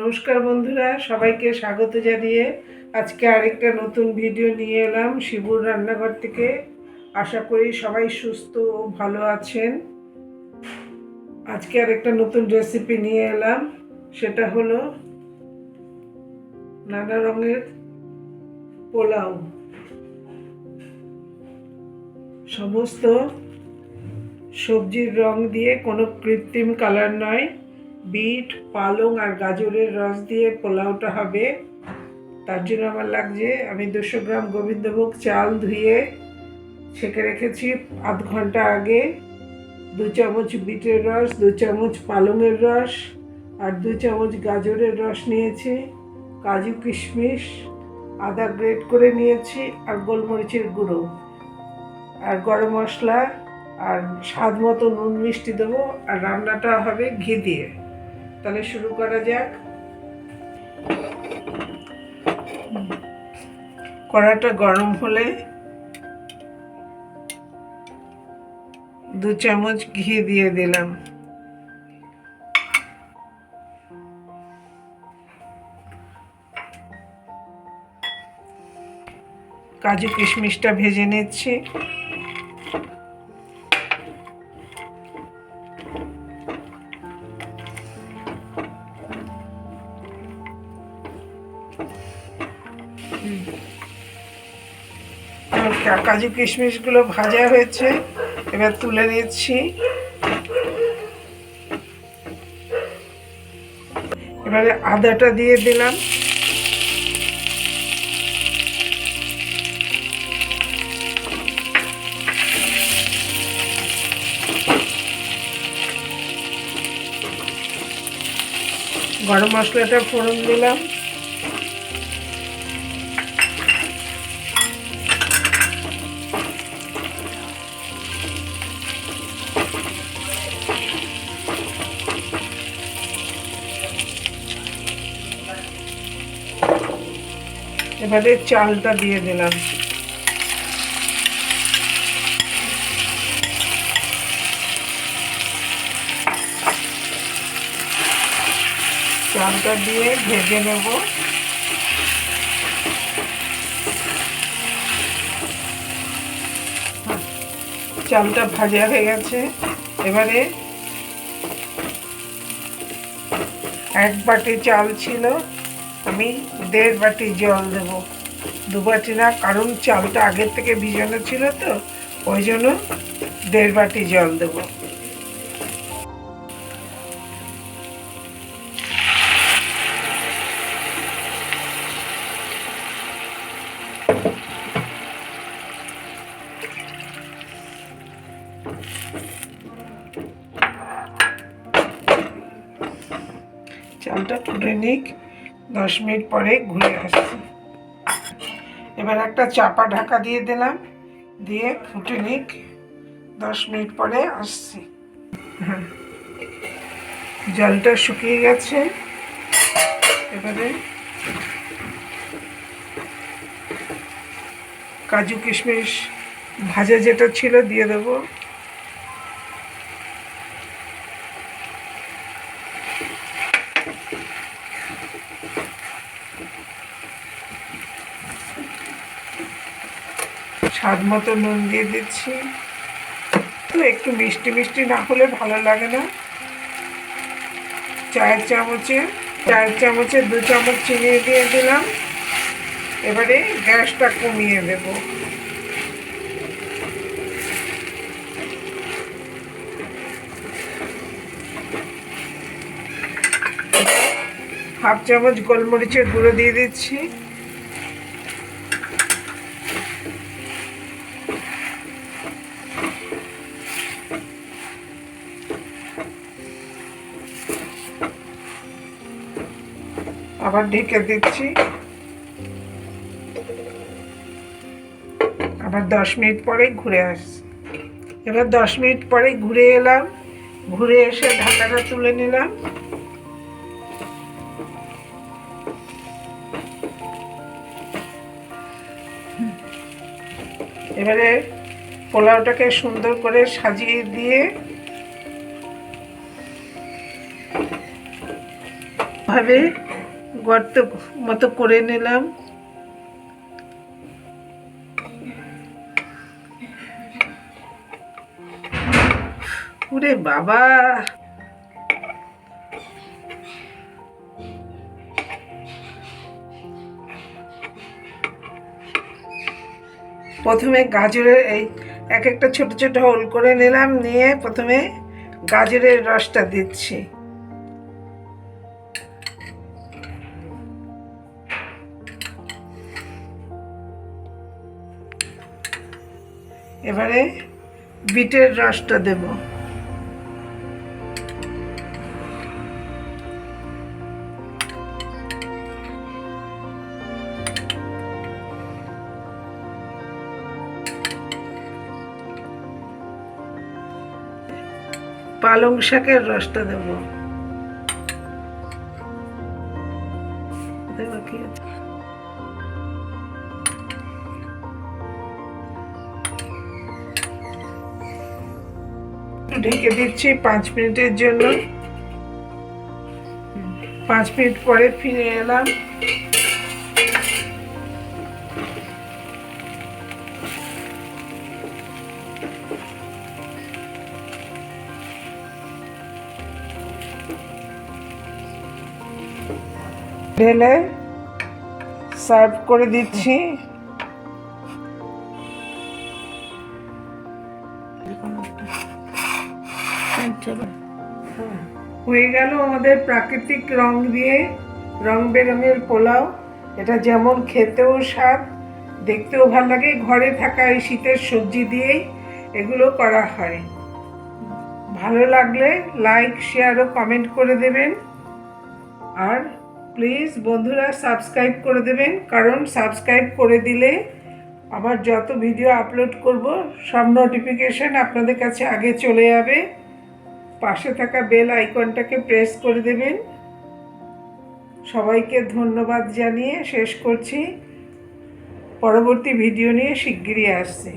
নমস্কার বন্ধুরা, সবাইকে স্বাগত জানিয়ে আজকে আরেকটা নতুন ভিডিও নিয়ে এলাম শিবুর রান্নাঘর থেকে। আশা করি সবাই সুস্থ ও ভালো আছেন। আজকে আরেকটা নতুন রেসিপি নিয়ে এলাম, সেটা হলো নানা রঙের পোলাও। সমস্ত সবজির রং দিয়ে কোনো কৃত্রিম কালার নয়। বিট, পালং আর গাজরের রস দিয়ে পোলাওটা হবে। তার জন্য আমার লাগছে, আমি দুশো গ্রাম গোবিন্দভোগ চাল ধুয়ে ছেঁকে রেখেছি আধ ঘণ্টা আগে। দু চামচ বিটের রস, দু চামচ পালংয়ের রস আর দু চামচ গাজরের রস নিয়েছি। কাজু কিশমিশ আদা গ্রেট করে নিয়েছি আর গোলমরিচের গুঁড়ো আর গরম মশলা আর স্বাদ মতো নুন মিষ্টি দেবো। আর রান্নাটা হবে ঘি দিয়ে। তাহলে শুরু করা যাক। কড়াটা গরম হলে দু চামচ ঘি দিয়ে দিলাম। কাজু কিশমিশটা ভেজে নিচ্ছি। কাজু কিশমিশগুলো ভাজা হয়েছে, এবার তুলে নিচ্ছি। এবারে আদাটা দিয়ে দিলাম। গরম মশলাটা ফোড়ন দিলাম। এবারে চালটা দিয়ে দিলাম। চালটা দিয়ে ভেজে নেব। চালটা ভাজা হয়ে গেছে। এবারে এক বাটি চাল ছিল। আমি দেড় বাটি জল দেব। দু বাটি না, কারণ চালটা আগের থেকে ভিজানো ছিল তো, ওই জন্য দেড় বাটি জল দেব। চালটা ফুটে নিক। দশ মিনিট পরে ঘুরে আসছি। এবার একটা চাপা ঢাকা দিয়ে দিলাম, দিয়ে ফুটে নিক, দশ মিনিট পরে আসছি। হ্যাঁ। জলটা শুকিয়ে গেছে। এবারে কাজু কিশমিশ ভাজা যেটা ছিল দিয়ে দেবো। স্বাদ মতো নুন দিয়ে দিচ্ছি। তো একটু মিষ্টি মিষ্টি না হলে ভালো লাগে না। চায়ের চামচে চায়ের চামচে দু চামচ চিনি দিয়ে দিলাম। এবারে গ্যাসটা কমিয়ে দেব। হাফ চামচ গোলমরিচের গুঁড়ো দিয়ে দিচ্ছি। আবার ঢেকে দিচ্ছি। আবার দশ মিনিট পরে ঘুরে আসছি। এবার দশ মিনিট পরে ঘুরে এলাম। ঘুরে এসে ঢাকাটা তুলে নিলাম। এবারে পোলাওটাকে সুন্দর করে সাজিয়ে দিয়ে ভাবে গর্ত মতো করে নিলাম। ওরে বাবা। প্রথমে গাজরের এই এক একটা ছোট ছোট হোল করে নিলাম, নিয়ে প্রথমে গাজরের রসটা দিচ্ছি। এবারে বিটের রসটা দেব পালং শাকের রসটা দেব দেওয়া কি আছে? ঢেকে দিচ্ছি পাঁচ মিনিটের জন্য। পাঁচ মিনিট পরে ফিরে এলাম। ঢেলে সার্ভ করে দিচ্ছি। হয়ে গেল আমাদের প্রাকৃতিক রং দিয়ে, রং বেরঙের পোলাও। এটা যেমন খেতেও স্বাদ, দেখতেও ভালো লাগে। ঘরে থাকা এই শীতের সবজি দিয়েই এগুলো করা হয়। ভালো লাগলে লাইক, শেয়ার ও কমেন্ট করে দেবেন। আর প্লিজ বন্ধুরা সাবস্ক্রাইব করে দেবেন, কারণ সাবস্ক্রাইব করে দিলে আমার যত ভিডিও আপলোড করব, সব নোটিফিকেশন আপনাদের কাছে আগে চলে যাবে। পাশে থাকা বেল আইকনটাকে প্রেস করে দেবেন। সবাইকে ধন্যবাদ জানিয়ে শেষ করছি। পরবর্তী ভিডিও নিয়ে শিগগিরই আসছি।